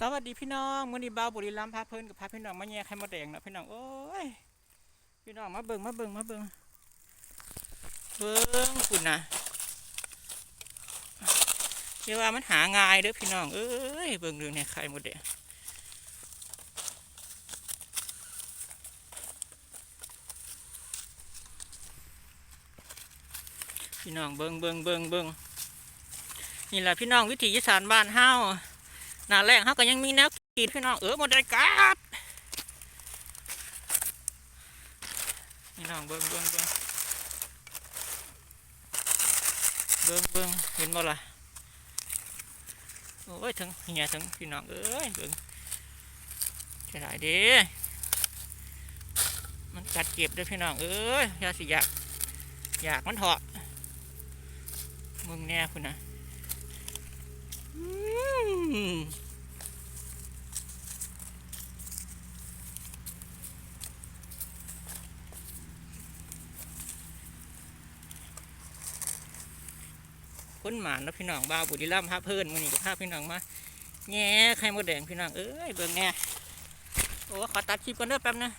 สวัสดีพี่น้องมื้อนี้บ่าวบุรีรัมย์พาเพิ่นกับพาพี่น้องมาแย่ไข่มดแดงเนาะพี่น้องโอ้ยพี่น้องมาเบิ่งมาเบิ่งมาเบิ่งเบิ่งคุณนะเดี๋ยวว่ามันหาง่ายเด้อพี่น้องเอ้ยเบิ่งดูเนี่ยไข่มดแดงพี่น้องเบิ่งเบิ่งเบิ่งเบิ่งนี่แหละพี่น้องวิถีอีสานบ้านเฮา หน้าแรงเขาก็ยังมีแนวกินพี่น้องเออหมดเลยกัดพี่น้องเบิ้งเบิ้งเบิ้งเบิ้งเบิ้งเห็นบ่ล่ะโอ้ยถึงเหียถึงพี่น้องเอ้ยเบิ้งจะได้ด้มันกัดเจ็บด้อพี่น้องเอ้ยยาสิอยากอยากมันเถาะมึงแน่คุณนะอืม คนหมานแล้วพี่น้องบ่าวบุรีรัมย์พาเพิ่นมือนี่ก็พาพี่น้องมาแง่ไข่มดแดงพี่น้องเอ้ยเบิ่งแง่โอ้ขอตัดคลิปก่อนเด้อแป๊บนะ